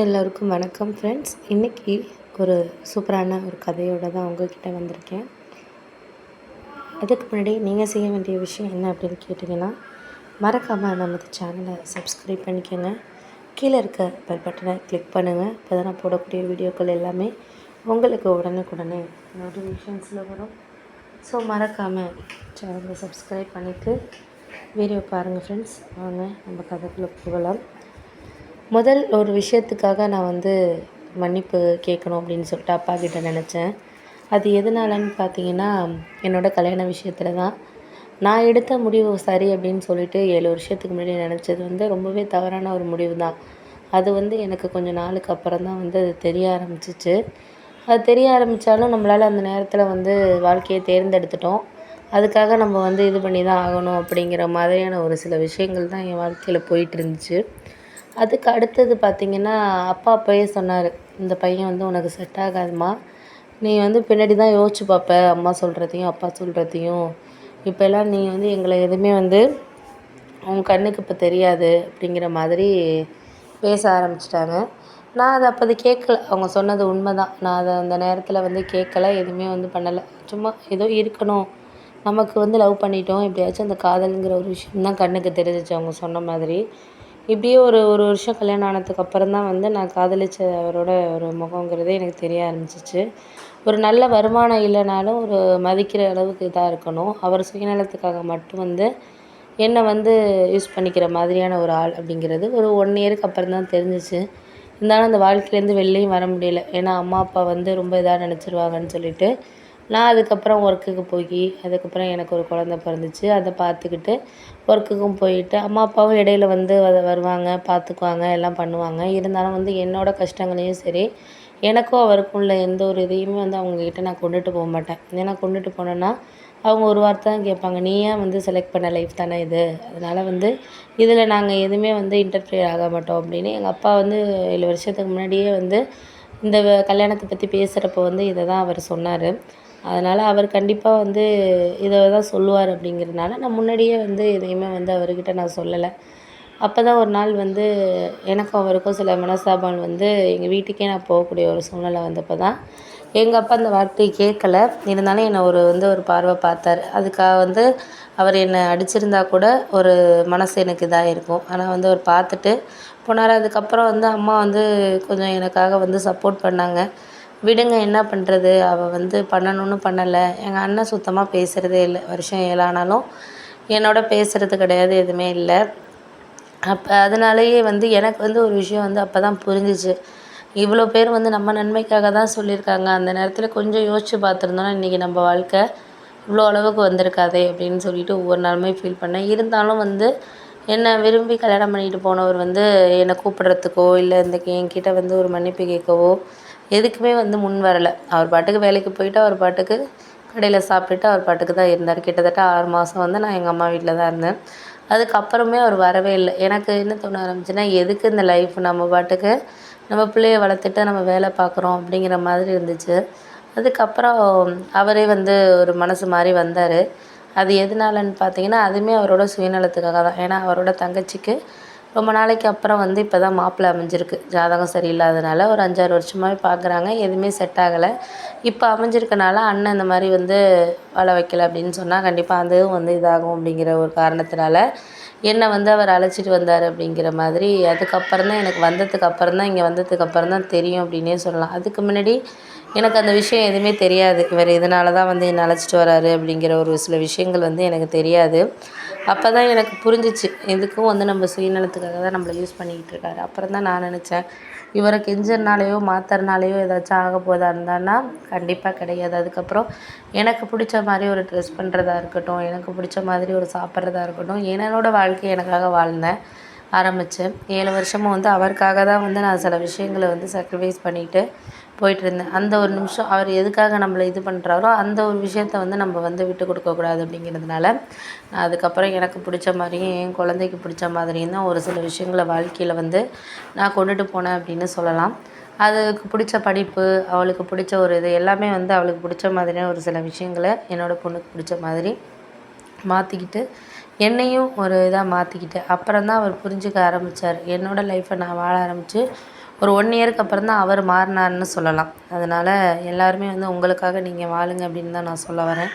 எல்லோருக்கும் வணக்கம் ஃப்ரெண்ட்ஸ் இன்றைக்கி ஒரு சூப்பரான ஒரு கதையோடு தான் உங்ககிட்ட வந்திருக்கேன். அதுக்கு முன்னாடி நீங்கள் செய்ய வேண்டிய விஷயம் என்ன அப்படின்னு கேட்டிங்கன்னா மறக்காமல் நமது சேனலை சப்ஸ்கிரைப் பண்ணிக்கோங்க. கீழே இருக்க பெல் பட்டனை கிளிக் பண்ணுங்கள் இப்போ தான் நான் போடக்கூடிய வீடியோக்கள் எல்லாமே உங்களுக்கு உடனுக்குடனே நோட்டிஃபிகேஷன்ஸில் வரும். ஸோ மறக்காமல் சேனலை சப்ஸ்கிரைப் பண்ணிவிட்டு வீடியோ பாருங்கள் ஃப்ரெண்ட்ஸ் வாங்க நம்ம கதைக்குள்ளே போகலாம். முதல் ஒரு விஷயத்துக்காக நான் வந்து மன்னிப்பு கேட்கணும் அப்படின்னு சொல்லிட்டு அப்பா கிட்ட நினச்சேன். அது எதனாலன்னு பார்த்தீங்கன்னா என்னோட கல்யாண விஷயத்தில் தான். நான் எடுத்த முடிவு சரி அப்படின்னு சொல்லிட்டு ஏழு வருஷத்துக்கு முன்னாடி நினச்சது வந்து ரொம்பவே தவறான ஒரு முடிவு தான். அது வந்து எனக்கு கொஞ்சம் நாளுக்கு அப்புறம் தான் வந்து அது தெரிய ஆரம்பிச்சிச்சு. அது தெரிய ஆரம்பித்தாலும் நம்மளால் அந்த நேரத்தில் வந்து வாழ்க்கையை தேர்ந்தெடுத்துட்டோம். அதுக்காக நம்ம வந்து இது பண்ணி தான் ஆகணும் அப்படிங்கிற மாதிரியான ஒரு சில விஷயங்கள் தான் என் வாழ்க்கையில் போயிட்டு இருந்துச்சு. அதுக்கு அடுத்தது பார்த்திங்கன்னா அப்பா அப்போயே சொன்னார் இந்த பையன் வந்து உனக்கு செட் ஆகாதும்மா. நீ வந்து பின்னாடி தான் யோசிச்சு பார்ப்ப அம்மா சொல்கிறதையும் அப்பா சொல்கிறதையும் இப்போல்லாம் நீ வந்து எங்களை எதுவுமே வந்து உன் கண்ணுக்கு இப்போ தெரியாது அப்படிங்கிற மாதிரி பேச ஆரம்பிச்சிட்டாங்க. நான் அதை அப்போது கேட்கல. அவங்க சொன்னது உண்மை தான் நான் அதை அந்த நேரத்தில் வந்து கேட்கல. எதுவுமே வந்து பண்ணலை. சும்மா ஏதோ இருக்கணும். நமக்கு வந்து லவ் பண்ணிட்டோம். எப்படியாச்சும் அந்த காதலுங்கிற ஒரு விஷயம் தான் கண்ணுக்கு தெரிஞ்சிச்சு. அவங்க சொன்ன மாதிரி. இப்படியே ஒரு ஒரு வருஷம் கல்யாணம் ஆனதுக்கு அப்புறம் தான் வந்து நான் காதலிச்ச அவரோட ஒரு முகங்கிறதே எனக்கு தெரிய ஆரம்பிச்சிச்சு. ஒரு நல்ல வருமானம் இல்லைனாலும் ஒரு மதிக்கிற அளவுக்கு இதாக இருக்கணும். அவர் சுயநலத்துக்காக மட்டும் வந்து என்னை வந்து யூஸ் பண்ணிக்கிற மாதிரியான ஒரு ஆள் அப்படிங்கிறது ஒரு ஒன் இயருக்கு அப்புறம் தான் தெரிஞ்சிச்சு. இருந்தாலும் அந்த வாழ்க்கையிலேருந்து வெளிலையும் வர முடியல. ஏன்னா அம்மா அப்பா வந்து ரொம்ப இதாக நினச்சிருவாங்கன்னு சொல்லிட்டு நான் அதுக்கப்புறம் ஒர்க்குக்கு போய் அதுக்கப்புறம் எனக்கு ஒரு குழந்த பிறந்துச்சு. அதை பார்த்துக்கிட்டு ஒர்க்குக்கும் போயிட்டு அம்மா அப்பாவும் இடையில வந்து வருவாங்க பார்த்துக்குவாங்க எல்லாம் பண்ணுவாங்க. இருந்தாலும் வந்து என்னோடய கஷ்டங்களையும் சரி எனக்கும் அவருக்கும் உள்ள எந்த ஒரு இதையுமே வந்து அவங்கக்கிட்ட நான் கொண்டுட்டு போக மாட்டேன். ஏன்னா கொண்டுட்டு போனேன்னா அவங்க ஒரு வார்த்தை தான் கேட்பாங்க நீ ஏன் வந்து செலக்ட் பண்ண லைஃப் தானே இது? அதனால் வந்து இதில் நாங்கள் எதுவுமே வந்து இன்டர்ஃபியர் ஆக மாட்டோம். அப்படின்னு எங்கள் அப்பா வந்து ஏழு வருஷத்துக்கு முன்னாடியே வந்து இந்த கல்யாணத்தை பற்றி பேசுகிறப்ப வந்து இதை தான் அவர் சொன்னார். அதனால் அவர் கண்டிப்பாக வந்து இதை தான் சொல்லுவார் அப்படிங்கிறதுனால நான் முன்னாடியே வந்து எதையுமே வந்து அவர்கிட்ட நான் சொல்லலை. அப்போ தான் ஒரு நாள் வந்து எனக்கும் அவருக்கும் சில மனஸ்தாபங்கள் வந்து எங்கள் வீட்டுக்கே நான் போகக்கூடிய ஒரு சூழ்நிலை வந்தப்போ தான் எங்கள் அப்பா அந்த வார்த்தையை கேட்கல. இருந்தாலும் என்னை ஒரு வந்து ஒரு பார்வை பார்த்தாரு. அதுக்காக வந்து அவர் என்னை அடிச்சிருந்தா கூட ஒரு மனசு எனக்கு இதாக இருக்கும். ஆனால் வந்து அவர் பார்த்துட்டு போனார். அதுக்கப்புறம் வந்து அம்மா வந்து கொஞ்சம் எனக்காக வந்து சப்போர்ட் பண்ணாங்க. விடுங்க என்ன பண்ணுறது அவள் வந்து பண்ணணும்னு பண்ணலை. எங்கள் அண்ணன் சுத்தமாக பேசுகிறதே இல்லை. வருஷம் ஏழானாலும் என்னோட பேசுகிறது கிடையாது எதுவுமே இல்லை. அப்போ அதனாலேயே வந்து எனக்கு வந்து ஒரு விஷயம் வந்து அப்போ தான் புரிஞ்சிச்சு. இவ்வளோ பேர் வந்து நம்ம நன்மைக்காக தான் சொல்லியிருக்காங்க. அந்த நேரத்தில் கொஞ்சம் யோசித்து பார்த்துருந்தோன்னா இன்றைக்கி நம்ம வாழ்க்கை இவ்வளோ அளவுக்கு வந்திருக்காதே அப்படின்னு சொல்லிட்டு ஒவ்வொரு நாளுமே ஃபீல் பண்ணேன். இருந்தாலும் வந்து என்னை விரும்பி கல்யாணம் பண்ணிட்டு போனவர் வந்து என்னை கூப்பிட்றதுக்கோ இல்லை இந்த என்கிட்ட வந்து ஒரு மன்னிப்பு கேட்கவோ எதுக்குமே வந்து முன் வரலை. அவர் பாட்டுக்கு வேலைக்கு போயிட்டு அவர் பாட்டுக்கு கடையில் சாப்பிட்டுட்டு அவர் பாட்டுக்கு தான் இருந்தார். கிட்டத்தட்ட ஆறு மாதம் வந்து நான் எங்கள் அம்மா வீட்டில் தான் இருந்தேன். அதுக்கப்புறமே அவர் வரவே இல்லை. எனக்கு என்ன தோண ஆரம்பிச்சுன்னா எதுக்கு இந்த லைஃப் நம்ம பாட்டுக்கு நம்ம பிள்ளைய வளர்த்துட்டு நம்ம வேலை பார்க்குறோம் அப்படிங்கிற மாதிரி இருந்துச்சு. அதுக்கப்புறம் அவரே வந்து ஒரு மனசு மாதிரி வந்தார். அது எதனாலன்னு பார்த்தீங்கன்னா அதுவுமே அவரோட சுயநலத்துக்காக தான். ஏன்னா அவரோட தங்கச்சிக்கு ரொம்ப நாளைக்கு அப்புறம் வந்து இப்போ தான் மாப்பிள்ளை அமைஞ்சிருக்கு. ஜாதகம் சரியில்லாதனால ஒரு அஞ்சாறு வருஷமாகவே பார்க்குறாங்க எதுவுமே செட் ஆகலை. இப்போ அமைஞ்சிருக்கனால அண்ணன் இந்த மாதிரி வந்து வாழ வைக்கல அப்படின்னு சொன்னால் கண்டிப்பாக அதுவும் வந்து இதாகும் அப்படிங்கிற ஒரு காரணத்தினால என்னை வந்து அவர் அழைச்சிட்டு வந்தார் அப்படிங்கிற மாதிரி அதுக்கப்புறம் தான் எனக்கு வந்ததுக்கு அப்புறம் தான் இங்கே வந்ததுக்கு அப்புறம் தான் தெரியும் அப்படின்னே சொல்லலாம். அதுக்கு முன்னாடி எனக்கு அந்த விஷயம் எதுவுமே தெரியாது. இவர் இதனால தான் வந்து என்னை அழைச்சிட்டு வராரு அப்படிங்கிற ஒரு சில விஷயங்கள் வந்து எனக்கு தெரியாது. அப்போ தான் எனக்கு புரிஞ்சிச்சு. எதுக்கும் வந்து நம்ம சுயநலத்துக்காக தான் நம்மளை யூஸ் பண்ணிக்கிட்டு இருக்காரு. அப்புறம் தான் நான் நினச்சேன் இவரை கெஞ்சறனாலையோ மாத்தறனாலேயோ ஏதாச்சும் ஆக போதா இருந்தான்னா கண்டிப்பாக கிடையாது. அதுக்கப்புறம் எனக்கு பிடிச்ச மாதிரி ஒரு ட்ரெஸ் பண்ணுறதா இருக்கட்டும் எனக்கு பிடிச்ச மாதிரி ஒரு சாப்பிட்றதா இருக்கட்டும் என்னோடய வாழ்க்கை எனக்காக வாழ்ந்தேன் ஆரம்பித்தேன் ஏழு வருஷமும் வந்து அவருக்காக தான் வந்து நான் சில விஷயங்களை வந்து சாக்ரிஃபைஸ் பண்ணிவிட்டு போயிட்டுருந்தேன். அந்த ஒரு நிமிஷம் அவர் எதுக்காக நம்மளை இது பண்ணுறாரோ அந்த ஒரு விஷயத்த வந்து நம்ம வந்து விட்டு கொடுக்கக்கூடாது அப்படிங்கிறதுனால நான் அதுக்கப்புறம் எனக்கு பிடிச்ச மாதிரியும் என் குழந்தைக்கு பிடிச்ச மாதிரியும் தான் ஒரு சில விஷயங்களை வாழ்க்கையில் வந்து நான் கொண்டுட்டு போனேன் அப்படின்னு சொல்லலாம். அதுக்கு பிடிச்ச படிப்பு அவளுக்கு பிடிச்ச ஒரு இது எல்லாமே வந்து அவளுக்கு பிடிச்ச மாதிரியான ஒரு சில விஷயங்களை என்னோடய பொண்ணுக்கு பிடிச்ச மாதிரி மாற்றிக்கிட்டு என்னையும் ஒரு இதாக மாற்றிக்கிட்டேன் அப்புறம் தான் அவர் புரிஞ்சுக்க ஆரம்பித்தார் என்னோடய லைஃப்பை நான் வாழ ஆரம்பித்து ஒரு ஒன் இயருக்கு அப்புறம் தான் அவர் மாறினாருன்னு சொல்லலாம். அதனால் எல்லாருமே வந்து உங்களுக்காக நீங்கள் வாழுங்க அப்படின்னு தான் நான் சொல்ல வரேன்.